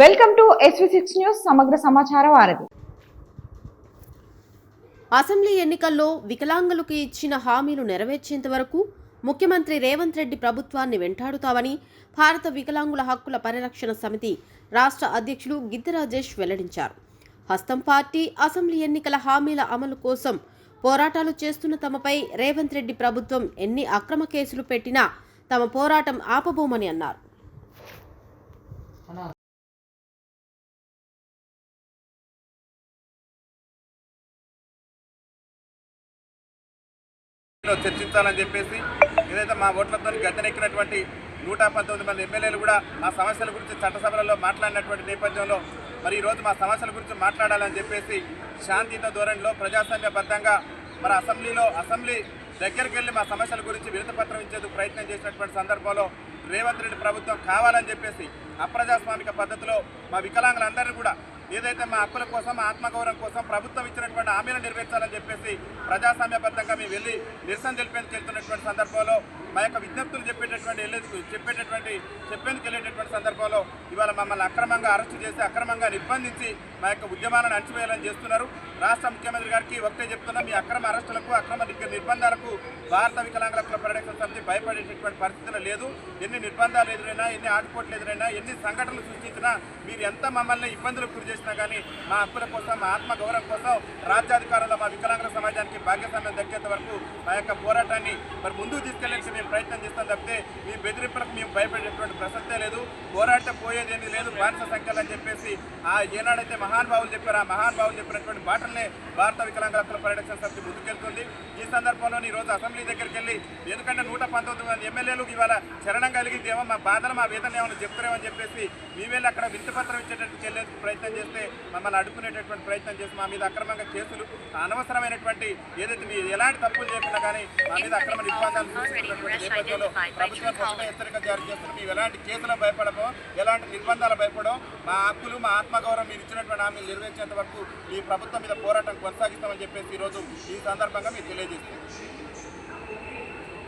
Welcome to SV six news సమగ్ర సమాచార వారధి అసెంబ్లీ ఎన్నికల్లో వికలాంగులకు ఇచ్చిన హామీలు నెరవేర్చేంత వరకు ముఖ్యమంత్రి రేవంత్ రెడ్డి ప్రభుత్వాన్ని వెంటాడుతామని భారత వికలాంగుల హక్కుల పరిరక్షణ సమితి రాష్ట్ర అధ్యక్షులు గిద్ద రాజేష్ వెల్లడించారు. హస్తం పార్టీ అసెంబ్లీ ఎన్నికల హామీల అమలు కోసం పోరాటాలు చేస్తున్న తమపై రేవంత్ రెడ్డి ప్రభుత్వం ఎన్ని అక్రమ కేసులు పెట్టినా తమ పోరాటం ఆపబోమని అన్నారు. చర్చించాలని చెప్పేసి ఏదైతే మా ఓట్లతో గద్దెనెక్కినటువంటి నూట పంతొమ్మిది మంది ఎమ్మెల్యేలు కూడా మా సమస్యల గురించి చట్టసభలలో మాట్లాడినటువంటి నేపథ్యంలో మరి ఈరోజు మా సమస్యల గురించి మాట్లాడాలని చెప్పేసి శాంతియుత ధోరణిలో ప్రజాస్వామ్యబద్ధంగా మరి అసెంబ్లీలో అసెంబ్లీ దగ్గరికి వెళ్ళి మా సమస్యల గురించి విరుతపత్రం ఇచ్చేందుకు ప్రయత్నం చేసినటువంటి సందర్భంలో రేవంత్ రెడ్డి ప్రభుత్వం కావాలని చెప్పేసి అప్రజాస్వామిక పద్ధతిలో మా వికలాంగులందరినీ కూడా ఏదైతే మా హక్కుల కోసం ఆత్మగౌరవం కోసం ప్రభుత్వం ఇచ్చినటువంటి హామీలను నెరవేర్చాలని చెప్పేసి ప్రజాస్వామ్యబద్ధంగా మేము వెళ్ళి నిరసన తెలిపేందుకు వెళ్తున్నటువంటి సందర్భంలో మా యొక్క విజ్ఞప్తులు చెప్పేటటువంటి వెళ్ళేందుకు చెప్పేటటువంటి చెప్పేందుకు వెళ్ళేటటువంటి సందర్భంలో ఇవాళ మమ్మల్ని అక్రమంగా అరెస్టు చేసి అక్రమంగా నిర్బంధించి మా యొక్క ఉద్యమాలను అణచివేయాలని చేస్తున్నారు. రాష్ట్ర ముఖ్యమంత్రి గారికి ఒకటే చెప్తున్నాం మీ అక్రమ అరెస్టులకు అక్రమ నిర్బంధాలకు భారత వికలాంగుల హక్కుల పరిరక్షణ సమితి భయపడేటటువంటి పరిస్థితులు లేదు. ఎన్ని నిర్బంధాలు ఎదురైనా ఎన్ని ఆటుపోట్లు ఎదురైనా ఎన్ని సంఘటనలు సృష్టించినా మీరు ఎంత మమ్మల్ని ఇబ్బందులకు గురి చేసినా కానీ మా హక్కుల కోసం మా ఆత్మ గౌరవం కోసం రాజ్యాధికారంలో మా వికలాంగుల సమాజానికి భాగ్యస్వామ్యం దక్కేంత వరకు మా యొక్క పోరాటాన్ని మరి ముందుకు తీసుకెళ్ళేసి మేము ప్రయత్నం చేస్తాం తప్పితే మీ బెదిరింపులకు మేము భయపడేటువంటి ప్రసక్తే లేదు. పోరాటం పోయేది లేదు. బానిస సంఖ్యలు అని చెప్పేసి ఆ ఏనాడైతే మహానుభావులు చెప్పారు ఆ మహానుభావులు చెప్పినటువంటి మాటలనే భారత వికలాంగుల హక్కుల పరిరక్షణ సమితి ముందుకెళ్తుంది. ఈ సందర్భంలో ఈ రోజు అసెంబ్లీ దగ్గరికి వెళ్ళి ఎందుకంటే నూట పంతొమ్మిది మంది ఎమ్మెల్యేలు ఇవాళ చరణం కలిగిందేమో మా బాధలు మా వేదన ఏమైనా చెప్తారేమని చెప్పేసి మీ వెళ్ళి అక్కడ వింతపత్రం ఇచ్చేటట్టు చెల్లేందుకు ప్రయత్నం చేస్తే మమ్మల్ని అడ్డుకునేటటువంటి ప్రయత్నం చేసి మా మీద అక్రమంగా కేసులు అనవసరమైనటువంటి ఏదైతే మీ ఎలాంటి తప్పులు చేయకుండా కానీ మా మీద అక్రమ నిర్బంధాలు నేపథ్యంలో ప్రభుత్వం కొత్త హెచ్చరిక జారీ చేస్తున్న మేము ఎలాంటి కేసులకు భయపడమో ఎలాంటి నిర్బంధాలు భయపడమో మా హక్కులు మా ఆత్మగౌరవం మీరు ఇచ్చినటువంటి హామీలు నెరవేర్చేంత వరకు ఈ ప్రభుత్వం మీద పోరాటం కొనసాగిస్తామని చెప్పేసి ఈరోజు ఈ సందర్భంగా మీకు తెలియజేస్తున్నాం.